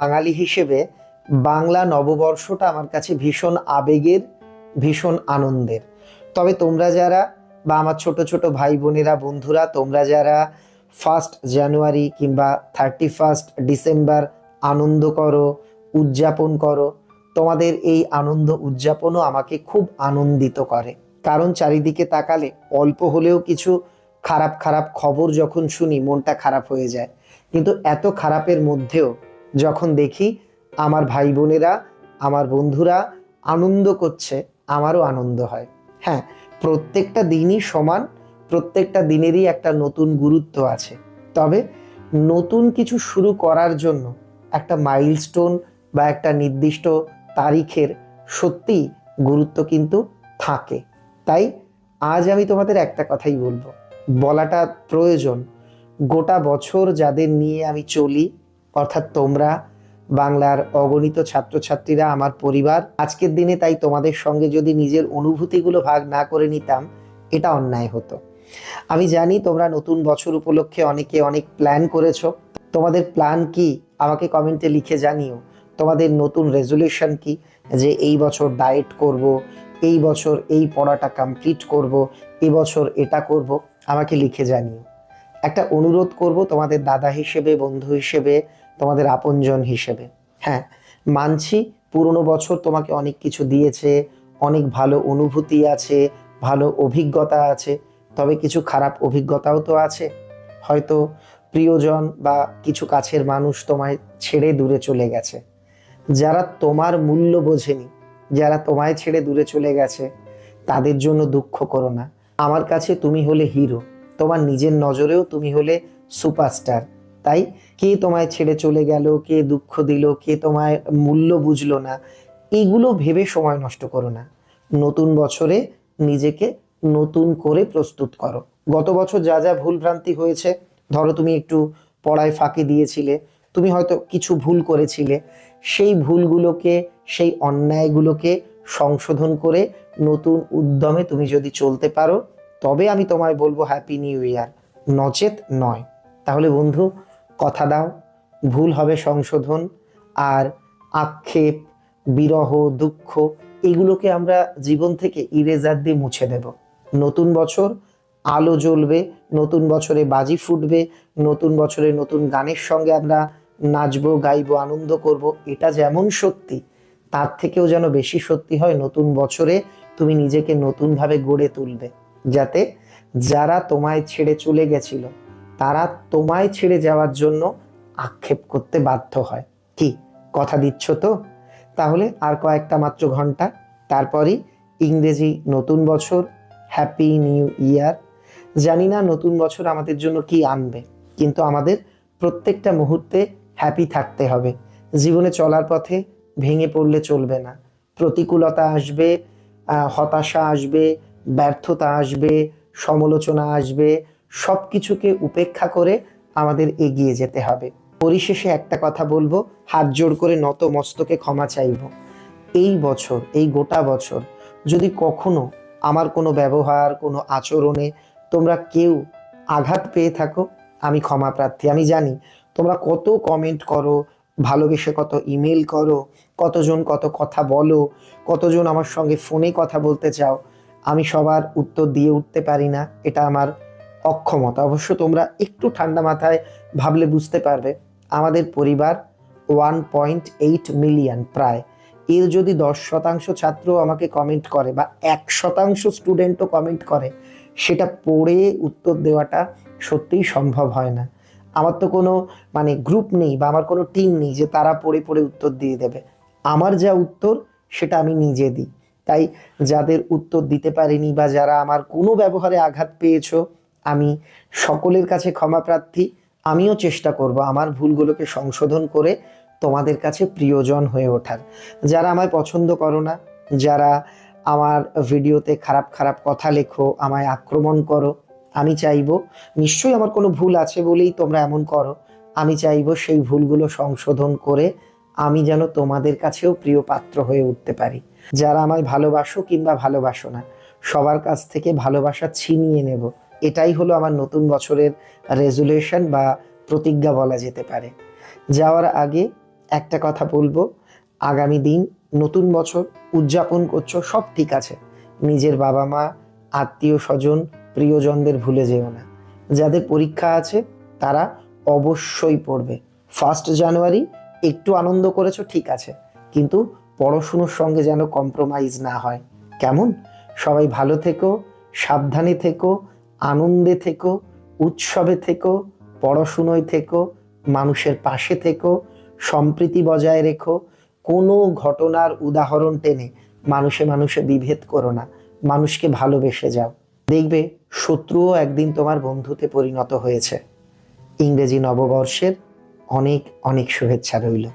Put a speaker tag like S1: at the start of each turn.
S1: বাঙালি হিসেবে বাংলা নববর্ষটা আমার কাছে ভীষণ আবেগের, ভীষণ আনন্দের। তবে তোমরা যারা বা আমার ছোট ছোট ভাই বোনেরা, বন্ধুরা, তোমরা যারা ফার্স্ট জানুয়ারি কিংবা থার্টি ফার্স্ট ডিসেম্বর আনন্দ করো, উদযাপন করো, তোমাদের এই আনন্দ উদযাপনও আমাকে খুব আনন্দিত করে। কারণ চারিদিকে তাকালে অল্প হলেও কিছু খারাপ খারাপ খবর যখন শুনি, মনটা খারাপ হয়ে যায়। কিন্তু এত খারাপের মধ্যেও যখন দেখি আমার ভাই বোনেরা আমার বন্ধুরা আনন্দ করছে, আমারও আনন্দ হয়। হ্যাঁ প্রত্যেকটা দিনই সমান, প্রত্যেকটা দিনেরই একটা নতুন গুরুত্ব আছে। তবে নতুন কিছু শুরু করার জন্য একটা মাইলস্টোন বা একটা নির্দিষ্ট তারিখের সত্যিই গুরুত্ব কিন্তু থাকে। তাই আজ আমি তোমাদের একটা কথাই বলব। বলাটা প্রয়োজন। গোটা বছর যাদের নিয়ে আমি চলি অর্থাৎ তোমরা বাংলার অগণিত ছাত্রছাত্রীরা, আমার পরিবার, আজকের দিনে তাই তোমাদের সঙ্গে যদি নিজের অনুভূতিগুলো ভাগ না করে নিতাম, এটা অন্যায় হতো। আমি জানি তোমরা নতুন বছর উপলক্ষে অনেকে অনেক প্ল্যান করেছ। তোমাদের প্ল্যান কি? আমাকে কমেন্টে লিখে জানিও। তোমাদের নতুন রেজলিউশন কি? যে এই বছর ডায়েট করব, এই বছর এই পড়াটা কমপ্লিট করব এই বছর এটা করব, আমাকে লিখে জানিও। একটা অনুরোধ করব তোমাদের দাদা হিসেবে, বন্ধু হিসেবে, তোমাদের আপনজন হিসেবে। হ্যাঁ মানছি পুরনো বছর তোমাকে অনেক কিছু দিয়েছে, অনেক ভালো অনুভূতি আছে, ভালো অভিজ্ঞতা আছে, তবে কিছু খারাপ অভিজ্ঞতাও তো আছে। হয়তো প্রিয়জন বা কিছু কাছের মানুষ তোমায় ছেড়ে দূরে চলে গেছে। যারা তোমার মূল্য বোঝেনি, যারা তোমায় ছেড়ে দূরে চলে গেছে, তাদের জন্য দুঃখ করো না। আমার কাছে তুমি হলে হিরো। তোমার নিজের নজরেও তুমি হলে সুপারস্টার। তাই কে তোমায় ছেড়ে চলে গেল, কে দুঃখ দিল, কে তোমায় মূল্য বুঝলো না, এগুলো ভেবে সময় নষ্ট করো না। নতুন বছরে নিজেকে নতুন করে প্রস্তুত করো। গত বছর যা যা ভুল ভ্রান্তি হয়েছে, ধরো তুমি একটু পড়ায় ফাঁকি দিয়েছিলে, তুমি হয়তো কিছু ভুল করেছিলে, সেই ভুলগুলোকে, সেই অন্যায়গুলোকে সংশোধন করে নতুন উদ্যমে তুমি যদি চলতে পারো তবে আমি তোমায় বলব হ্যাপি নিউ ইয়ার নচেত নয়। তাহলে বন্ধু, কথা দাও। ভুল হবে সংশোধন আর আক্ষেপ, বিরহ, দুঃখ, এগুলোকে আমরা জীবন থেকে ইরেজার দিয়ে মুছে দেব। নতুন বছর আলো জ্বলবে, নতুন বছরে বাজি ফুটবে, নতুন বছরে নতুন গানের সঙ্গে আমরা নাচবো, গাইবো, আনন্দ করব। এটা যেমন সত্যি, তার থেকেও যেন বেশি সত্যি হয় নতুন বছরে তুমি নিজেকে নতুনভাবে গড়ে তুলবে। যাতে যারা তোমায় ছেড়ে চলে গেছিল, তারা তোমায় ছেড়ে যাওয়ার জন্য আক্ষেপ করতে বাধ্য হয়। কি, কথা দিচ্ছ তো? তাহলে আর কয়েকটা মাত্র ঘণ্টা, তারপরই ইংরেজি নতুন বছর হ্যাপি নিউ ইয়ার জানি না নতুন বছর আমাদের জন্য কি আনবে, কিন্তু আমাদের প্রত্যেকটা মুহূর্তে হ্যাপি থাকতে হবে। জীবনে চলার পথে ভেঙে পড়লে চলবে না। প্রতিকূলতা আসবে হতাশা আসবে ব্যর্থতা আসবে, সমালোচনা আসবে সব কিছুকে উপেক্ষা করে আমাদের এগিয়ে যেতে হবে। পরিশেষে একটা কথা বলব, হাত জোড় করে নত মস্তকে ক্ষমা চাইব। এই বছর, এই গোটা বছর যদি কখনো আমার কোনো ব্যবহার, কোনো আচরণে তোমরা কেউ আঘাত পেয়ে থাকো, আমি ক্ষমা প্রার্থী। আমি জানি তোমরা কত কমেন্ট করো, ভালোবেসে কত ইমেল করো, কতজন কত কথা বলো, কতজন আমার সঙ্গে ফোনে কথা বলতে চাও আমি সবার উত্তর দিয়ে উঠতে পারি না, এটা আমার অক্ষমতা। অবশ্য তোমরা একটু ঠান্ডা মাথায় ভাবলে বুঝতে পারবে, আমাদের পরিবার ওয়ান পয়েন্ট এইট মিলিয়ন প্রায়। এর যদি দশ শতাংশ ছাত্র আমাকে কমেন্ট করে বা এক শতাংশ স্টুডেন্টও কমেন্ট করে, সেটা পড়ে উত্তর দেওয়াটা সত্যিই সম্ভব হয় না। আমার তো কোনো মানে গ্রুপ নেই বা আমার কোনো টিম নেই যে তারা পড়ে পড়ে উত্তর দিয়ে দেবে। আমার যা উত্তর, সেটা আমি নিজে দিই। তাই যাদের উত্তর দিতে পারিনি বা যারা আমার কোনো ব্যবহারে আঘাত পেয়েছ, আমি সকলের কাছে ক্ষমা প্রার্থী। আমিও চেষ্টা করব আমার ভুলগুলোকে সংশোধন করে তোমাদের কাছে প্রিয়জন হয়ে ওঠার। যারা আমায় পছন্দ করো না, যারা আমার ভিডিওতে খারাপ খারাপ কথা লেখো, আমায় আক্রমণ করো, আমি চাইব নিশ্চয়ই আমার কোনো ভুল আছে বলেই তোমরা এমন করো। আমি চাইব সেই ভুলগুলো সংশোধন করে আমি যেন তোমাদের কাছেও প্রিয় পাত্র হয়ে উঠতে পারি। যারা আমায় ভালোবাসো কিংবা ভালোবাসো না, সবার কাছ থেকে ভালোবাসা ছিনিয়ে নেব। এটাই হলো আমার নতুন বছরের রেজুলেশন বা প্রতিজ্ঞা বলা যেতে পারে। যাওয়ার আগে একটা কথা বলব, আগামী দিন নতুন বছর উদযাপন করছ, সব ঠিক আছে। নিজের বাবা মা আত্মীয় স্বজন, প্রিয়জনদের ভুলে যেও না। যাদের পরীক্ষা আছে, তারা অবশ্যই পড়বে। ফার্স্ট জানুয়ারি একটু আনন্দ করেছ, ঠিক আছে। কিন্তু পড়াশুনোর সঙ্গে যেন কম্প্রোমাইজ না হয়। কেমন? সবাই ভালো থেকো, সাবধানে থেকো, আনন্দে থেকো, উৎসবে থেকো, পড়াশুনোয় থেকো, মানুষের পাশে থেকো, সম্প্রীতি বজায় রেখো। কোনো ঘটনার উদাহরণ টেনে মানুষে মানুষে বিভেদ করো না। মানুষকে ভালোবেসে যাও। দেখবে শত্রুও একদিন তোমার বন্ধুতে পরিণত হয়েছে। ইংরেজি নববর্ষের অনেক অনেক শুভেচ্ছা রইল।